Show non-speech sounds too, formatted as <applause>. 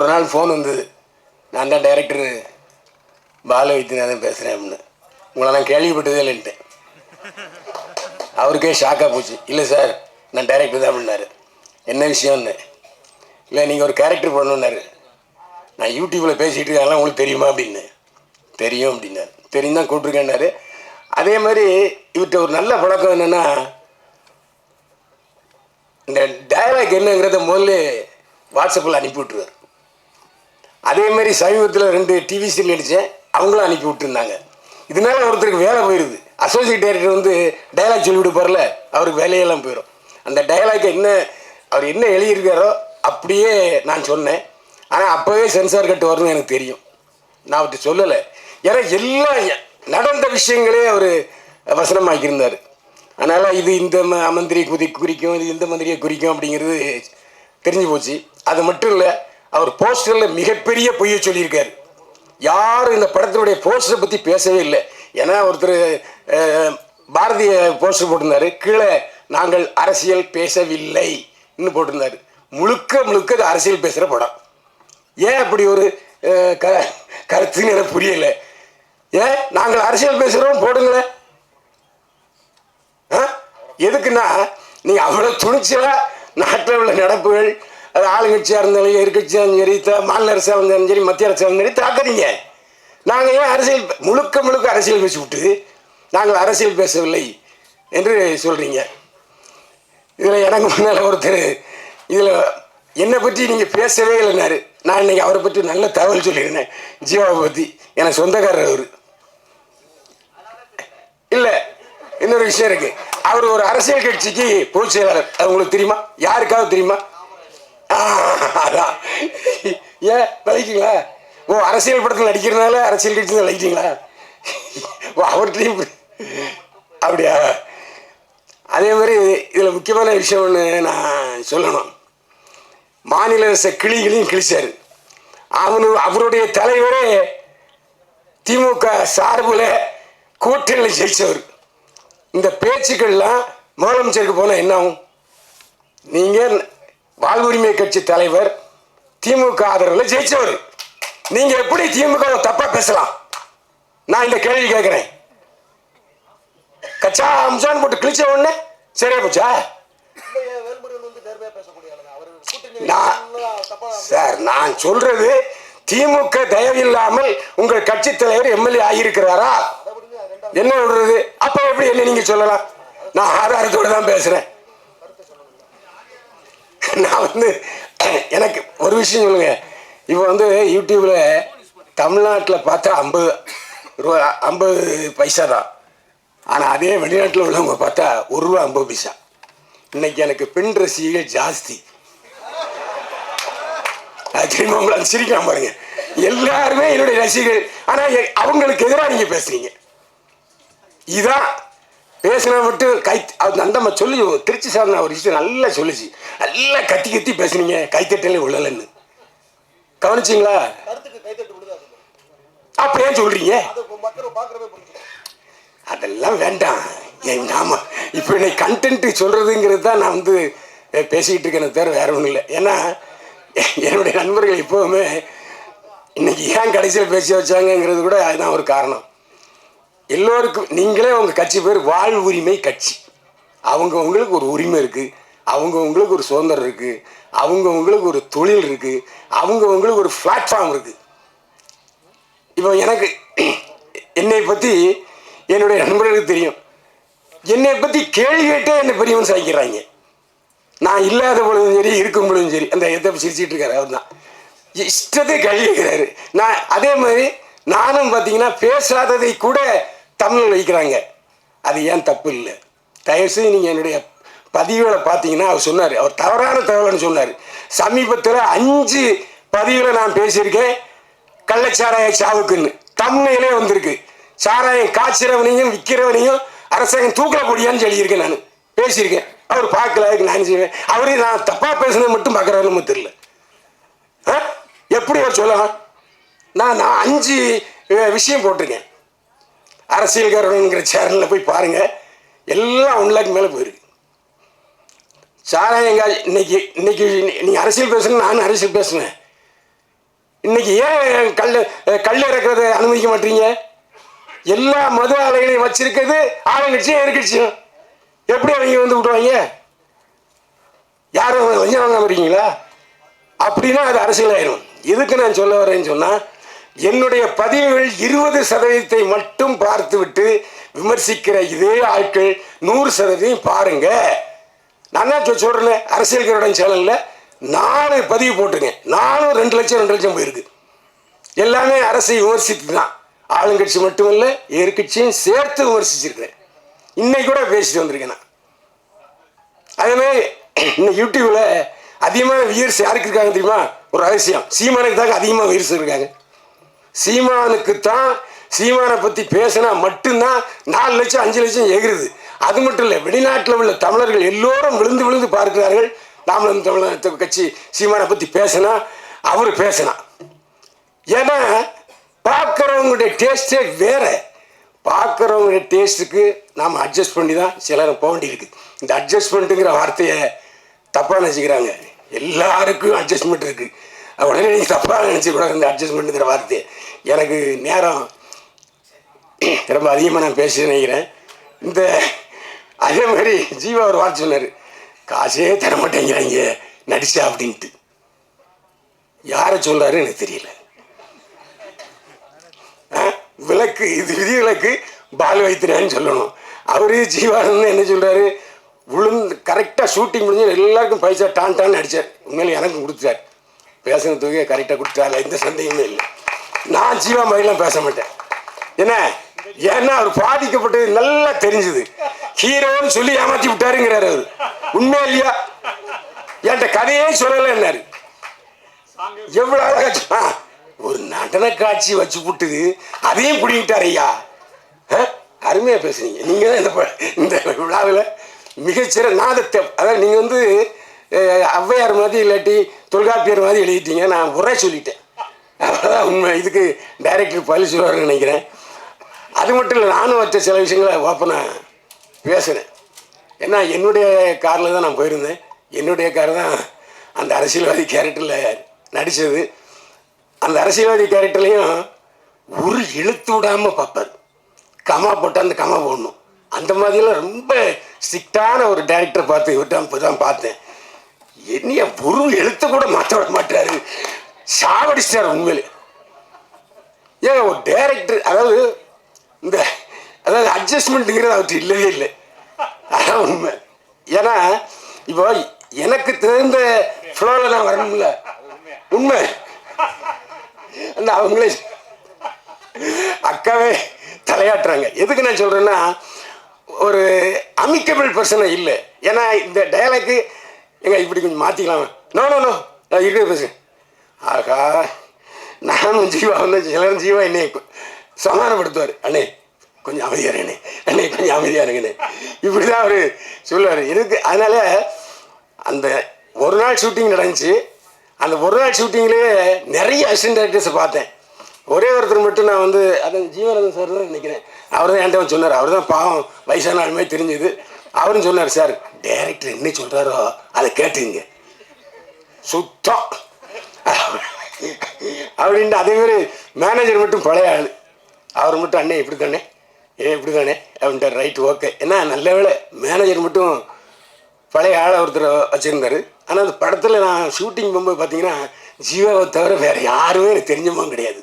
ஒரு நாள் ஃபோன் வந்தது. நான் தான் டைரக்டரு பால வைத்தியநாதன் பேசுகிறேன் அப்படின்னு. உங்களை நான் கேள்விப்பட்டதே இல்லைன்ட்டு. அவருக்கே ஷாக்காக போச்சு. இல்லை சார் நான் டைரக்டர் தான் அப்படின்னாரு. என்ன விஷயம்னு? இல்லை நீங்கள் ஒரு கேரக்டர் பண்ணணுன்னாரு நான் யூடியூப்பில் பேசிகிட்டு இருக்கேன் உங்களுக்கு தெரியுமா? அப்படின்னு. தெரியும் அப்படின்னாரு. தெரியும் தான் கூப்பிட்ருக்கேன்னாரு அதே மாதிரி இவர்கிட்ட ஒரு நல்ல பழக்கம் என்னென்னா இந்த டைலாக் என்னங்கிறத முதல்ல வாட்ஸ்அப்பில் அனுப்பி விட்ருவார் அதே மாதிரி சமீபத்தில் ரெண்டு டிவி சீரியல் நடித்தேன் அவங்களும் அனுப்பி விட்டுருந்தாங்க. இதனால ஒருத்தருக்கு வேலை போயிடுது அசோசியேட் டைரக்டர் வந்து டயலாக் சொல்லி கொடுப்பார்ல அவருக்கு வேலையெல்லாம் போயிடும் அந்த டயலாக் என்ன அவர் என்ன எழுதியிருக்காரோ அப்படியே நான் சொன்னேன். ஆனால் அப்போவே சென்சார் கட்டு வரும்னு எனக்கு தெரியும். நான் அவர்கிட்ட சொல்லலை. ஏன்னா எல்லா நடந்த விஷயங்களே அவர் வசனமாக்கியிருந்தார். அதனால் இது இந்த ம- மந்திரியை குதி குறிக்கும் இது இந்த மந்திரியை குறிக்கும் அப்படிங்கிறது தெரிஞ்சு போச்சு. அது மட்டும் இல்லை அவர் போஸ்டரில் மிகப்பெரிய பொய்யை சொல்லியிருக்காரு. யாரும் இந்த படத்தினுடைய போஸ்டரை பற்றி பேசவே இல்லை. ஏன்னா ஒருத்தர் பாரதிய போஸ்டர் போட்டிருந்தாரு. கீழே நாங்கள் அரசியல் பேசவில்லை இன்னும் போட்டிருந்தாரு. முழுக்க முழுக்க அது அரசியல் பேசுகிற படம். ஏன் அப்படி ஒரு க கருத்துன்னு எனக்கு புரியல. ஏன்? நாங்கள் அரசியல் பேசுகிறோம் போடுங்களேன். எதுக்குன்னா நீங்கள் அவ்வளோ துணிச்சலா நாட்டில் உள்ள நடப்புகள் அது ஆளுங்கட்சியாக இருந்தாலும் எதிர்கட்சியாக இருந்தாலும் சரி மாநில அரசாக இருந்தாலும் சரி மத்திய அரசாக இருந்தாலும் சரி தாக்குறீங்க நாங்கள் ஏன் அரசியல் முழுக்க முழுக்க அரசியல் பேசி விட்டு நாங்கள் அரசியல் பேசவில்லை என்று சொல்கிறீங்க இதில் எனக்கு முன்னால் ஒருத்தர் இதில் என்னை பற்றி நீங்கள் பேசவே இல்லைனாரு நான் இன்னைக்கு அவரை பற்றி நல்ல தகவல் சொல்லியிருந்தேன். ஜீவாவை பற்றி எனக்கு சொந்தக்காரர் அவர். இல்லை இன்னொரு விஷயம் இருக்குது அவர் ஒரு அரசியல் கட்சிக்கு பொதுச் செயலாளர். அது உங்களுக்கு தெரியுமா? யாருக்காவது தெரியுமா? அதான் <laughs> ஏன் விளைக்கிங்களா ஓ அரசியல் படத்தில் நடிக்கிறதுனால அரசியல் கட்சியில் விளைக்கிட்டீங்களா ஓ அவர்கிட்டையும் அப்படியா? அதே மாதிரி இதில் முக்கியமான விஷயம் ஒன்று நான் சொல்லணும். மாநில அரச கிளிகளையும் கிழிச்சார். அவனு அவருடைய தலைவரே திமுக சார்பில் கூட்டணியில் ஜெயிச்சவர். இந்த பேச்சுக்கள்லாம் முதலமைச்சருக்கு போனால் என்ன ஆகும்? நீங்கள் வாழ்வுரிமை கட்சி தலைவர் திமுக ஆதரவில் ஜெயிச்சவர். நீங்கள் எப்படி திமுக தப்பா பேசலாம்? நான் இந்த கேள்வி கேட்குறேன். கச்சா அம்சான் போட்டு கிழிச்ச உடனே சரியா போச்சா? நான் சார் நான் சொல்றது திமுக தயவில்லாமல் உங்கள் கட்சி தலைவர் எம்எல்ஏ ஆகியிருக்கிறாரா? என்ன விடுறது அப்ப எப்படி என்ன நீங்க சொல்லலாம்? நான் ஆதாரத்தோடு தான் பேசுறேன். நான் வந்து எனக்கு ஒரு விஷயம் சொல்லுங்க. இப்போ வந்து யூடியூப்பில் தமிழ்நாட்டில் பார்த்தா ஐம்பது ரூபா ஐம்பது பைசா தான். ஆனால் அதே வெளிநாட்டில் உள்ளவங்க பார்த்தா ஒரு ரூபா ஐம்பது பைசா. இன்னைக்கு எனக்கு பெண் ரசிகைகள் ஜாஸ்தி. திரும்ப உங்களை சிரிக்காம பாருங்க. எல்லாருமே என்னுடைய ரசிகர்கள். ஆனால் எ- அவங்களுக்கு எதிராக நீங்கள் பேசுறீங்க. இதான் பேசினா மட்டும் கை நந்தம்மா சொல்லி திருச்சி சார் ஒரு விஷயம் நல்லா சொல்லுச்சு. நல்லா கத்தி கத்தி பேசுனீங்க. கைத்தட்டலே உள்ளலன்னு கவனிச்சிங்களா? அப்ப ஏன் சொல்றீங்க? அதெல்லாம் வேண்டாம். ஏன் நாம இப்போ இன்னைக்கு கண்டென்ட் சொல்றதுங்கிறது தான் நான் வந்து பேசிக்கிட்டு இருக்கேனே தவிர வேற ஒன்றும் இல்லை. ஏன்னா என்னுடைய நண்பர்கள் எப்போவுமே இன்னைக்கு ஏன் கடைசியில் பேசி வச்சாங்கங்கிறது கூட அதுதான் ஒரு காரணம். எல்லோருக்கும் நீங்களே உங்கள் கட்சி பேர் வாழ் உரிமை கட்சி அவங்கவுங்களுக்கு ஒரு உரிமை இருக்குது அவங்கவுங்களுக்கு ஒரு சுதந்திரம் இருக்குது அவங்கவுங்களுக்கு ஒரு தொழில் இருக்குது அவங்கவுங்களுக்கு ஒரு பிளாட்ஃபார்ம் இருக்குது இப்போ எனக்கு என்னை பற்றி என்னுடைய நண்பர்களுக்கு தெரியும். என்னை பற்றி கேள்வி கேட்டே என்னை பெரியவன் சாய்க்கிறாங்க. நான் இல்லாத பொழுதும் சரி இருக்கும் பொழுதும் சரி அந்த எதை சிரிச்சிட்டு இருக்காரு அவர் தான். இஷ்டத்தை கேள்வி நான் அதே மாதிரி நானும் பார்த்தீங்கன்னா பேசாததை கூட தமிழில் வைக்கிறாங்க. அது ஏன் தப்பு இல்லை தயவுசெய்து நீங்கள் என்னுடைய பதிவுகளை பார்த்தீங்கன்னா அவர் சொன்னார். அவர் தவறான தகவல்னு சொன்னார். சமீபத்தில் அஞ்சு பதிவுகளை நான் பேசியிருக்கேன். கள்ளச்சாராய சாவுக்குன்னு. தமிழையிலே வந்திருக்கு. சாராயம் காய்ச்சிறவனையும் விற்கிறவனையும் அரசாங்கம் தூக்கில போடியான்னு சொல்லியிருக்கேன் நான். பேசியிருக்கேன். அவர் பார்க்கல அதுக்கு நான் செய்வேன்? அவரே நான் தப்பாக பேசுனது மட்டும் பார்க்குறாருன்னு தெரியல. ஆ? எப்படி அவர் சொல்லலாம்? நான் நான் அஞ்சு விஷயம் போட்டிருக்கேன். அரசியல்காரனுங்கிற சேனலில் போய் பாருங்கள் எல்லாம் ஒன் லேக் மேலே போயிருக்கு. சாராயங்காய் இன்னைக்கு இன்னைக்கு நீங்கள் அரசியல் பேசணும் நானும் அரசியல் பேசுனேன். இன்னைக்கு ஏன் கல் கல் இறக்குறத அனுமதிக்க மாட்டீங்க? எல்லா மது ஆலைகளையும் வச்சிருக்கிறது ஆளுங்கட்சியும் எதிர்கட்சியும். எப்படி அவங்க வந்து விடுவாங்க? யாரும் கொஞ்சம் வாங்க இருக்கீங்களா? அப்படின்னா அது அரசியல் ஆயிரும் எதுக்கு நான் சொல்ல வரேன்னு சொன்னால் என்னுடைய பதிவுகள் இருபது சதவீதத்தை மட்டும் பார்த்துவிட்டு விமர்சிக்கிற இதே ஆட்கள் நூறு சதவீதம் பாருங்க. நான் தான் சொல்கிறேன் அரசியல் அரசியல்களுடன் சேனல்ல நாலு பதிவு போட்டுருங்க நானும் ரெண்டு லட்சம் ரெண்டு லட்சம் போயிருக்கு. எல்லாமே அரசை விமர்சித்து தான். ஆளுங்கட்சி மட்டுமல்ல எதிர்கட்சியும் சேர்த்து விமர்சிச்சிருக்கிறேன். இன்னைக்கு கூட பேசிட்டு வந்திருக்கேன் நான். அதேமாதிரி இந்த யூடியூப்ல அதிகமாக வியர்ஸ் யாருக்கு இருக்காங்க தெரியுமா? ஒரு ரகசியம். சீமானுக்கு தாங்க அதிகமாக வியர்ஸ் இருக்காங்க. சீமானுக்கு தான் சீமானை பற்றி பேசினா மட்டும்தான் நாலு லட்சம் அஞ்சு லட்சம் எகிருது அது மட்டும் இல்லை வெளிநாட்டில் உள்ள தமிழர்கள் எல்லோரும் விழுந்து விழுந்து பார்க்கிறார்கள். நாமளும் தமிழர் கட்சி சீமானை பற்றி பேசினா அவர் பேசினா. ஏன்னா பார்க்குறவங்களுடைய டேஸ்டே வேற. பார்க்குறவங்களுடைய டேஸ்ட்டுக்கு நாம் அட்ஜஸ்ட் பண்ணி தான் சிலரும் போக வேண்டியிருக்கு. இந்த அட்ஜஸ்ட்மெண்ட்டுங்கிற வார்த்தையை தப்பாக நினச்சிக்கிறாங்க. எல்லாருக்கும் அட்ஜஸ்ட்மெண்ட் இருக்குது உடனே நீங்கள் தப்பாக நினச்சிக்கூடாது இந்த அட்ஜஸ்ட்மெண்ட்டுங்கிற வார்த்தையை. எனக்கு நேரம் ரொம்ப அதிகமாக நான் பேசி நினைக்கிறேன். இந்த அதே மாதிரி ஜீவா ஒரு வார்த்தை சொன்னார். காசே தர மாட்டேங்கிறாங்க நடிச்சா அப்படின்ட்டு. யாரை சொல்கிறாரு எனக்கு தெரியல. ஆ? விளக்கு இது விதி விளக்கு பால் வைத்தினான்னு சொல்லணும். அவரு ஜீவானந்த் என்ன சொல்கிறாரு விழுந்து கரெக்டாக ஷூட்டிங் முடிஞ்சு எல்லாருக்கும் பைசா டான் டான் அடித்தார் உண்மையில எனக்கும் கொடுத்தார் பேசின தொகையை கரெக்டாக கொடுத்தாரு எந்த சந்தேகமே இல்லை. நான் ஜீவா மாதிரிலாம் பேச மாட்டேன். என்ன? ஏன்னா அவர் பாதிக்கப்பட்டது நல்லா தெரிஞ்சுது. ஹீரோன்னு சொல்லி ஏமாத்தி விட்டாருங்கிறாரு அவர். உண்மையா இல்லையா? என்கிட்ட கதையே சொல்லலைன்னாரு எவ்வளவு அழகா ஒரு நடன காட்சி வச்சு புட்டுது. அதையும் பிடிக்கிட்டார் ஐயா. அருமையாக அருமையா பேசுனீங்க. நீங்க தான் இந்த ப- இந்த விழாவில் மிகச்சிற நாதத்தை அதாவது நீங்க வந்து ஔவையார் மாதிரி இல்லாட்டி தொல்காப்பியர் மாதிரி எழுதிட்டீங்க. நான் உரை சொல்லிட்டேன். அவ்வளோதான் உண்மை. இதுக்கு டைரக்டர் பதில் சொல்லுவார்னு நினைக்கிறேன். அது மட்டும் இல்லை நானும் வச்ச சில விஷயங்களை ஓப்பனாக பேசினேன் ஏன்னா என்னுடைய காரில் தான் நான் போயிருந்தேன். என்னுடைய கார் தான் அந்த அரசியல்வாதி கேரக்டரில் நடித்தது அந்த அரசியல்வாதி கேரக்டர்லையும் ஒரு இழுத்து விடாமல் பார்ப்பார். கமா போட்டால் அந்த கமா போடணும். அந்த மாதிரிலாம் ரொம்ப ஸ்ட்ரிக்டான ஒரு டேரக்டர் பார்த்து இவர்கிட்ட இப்போ தான் பார்த்தேன். என்னைய ஒரு எழுத்து கூட மாற்ற விட மாட்டாரு. சாவடிச்சிட்டார் உண்மையிலே. ஏன் ஒரு டேரக்டர் அதாவது இந்த அதாவது அட்ஜஸ்ட்மெண்ட்டுங்கிறது அவர்கிட்ட இல்லவே இல்லை. அதான் உண்மை. ஏன்னா இப்போ எனக்கு தெரிந்த ஃப்ளோவில் நான் வரணும்ல. உண்மை. அந்த அவங்களே அக்காவே தலையாட்டுறாங்க. எதுக்கு நான் சொல்கிறேன்னா ஒரு அமிக்கபிள் பர்சனை இல்லை. ஏன்னா இந்த டயலாக்கு எங்க இப்படி கொஞ்சம் மாற்றிக்கலாம் நோ நோ நோ இருக்கிற பேசு ஆகா நானும் ஜீவா வந்து சிலரும் ஜீவா என்னை சமாதானப்படுத்துவார். அண்ணே கொஞ்சம் அமைதியாக இருங்கண்ணே. அண்ணே கொஞ்சம் அமைதியாக இருங்கண்ணே. இப்படி தான் அவர் சொல்லுவார். எனக்கு அதனால் அந்த ஒரு நாள் ஷூட்டிங் நடந்துச்சு. அந்த ஒரு நாள் ஷூட்டிங்லேயே நிறைய அசிஸ்டன்ட் டேரக்டர்ஸை பார்த்தேன். ஒரே ஒருத்தர் மட்டும் நான் வந்து அது ஜீவரதன் சார் தான் நினைக்கிறேன். அவர் தான் என்கிட்ட வந்து சொன்னார். அவர் தான் பாவம் வயசான ஆளுமே தெரிஞ்சது. அவரும் சொன்னார் சார் டேரக்டர் என்ன சொல்கிறாரோ அதை கேட்டுங்க சுத்தம். அப்படின்ட்டு அதே மாதிரி மேனேஜர் மட்டும் பழைய ஆள். அவர் மட்டும் அண்ணே இப்படி தானே ஏ இப்படி தானே அப்படின்ட்டு ரைட் ஓகே ஏன்னா நல்ல வேலை மேனேஜர் மட்டும் பழைய ஆளை ஒருத்தர் வச்சுருந்தார். ஆனால் அந்த படத்தில் நான் ஷூட்டிங் போகும்போது பார்த்தீங்கன்னா ஜீவாவை தவிர வேறு யாருமே எனக்கு தெரிஞ்சவங்க கிடையாது.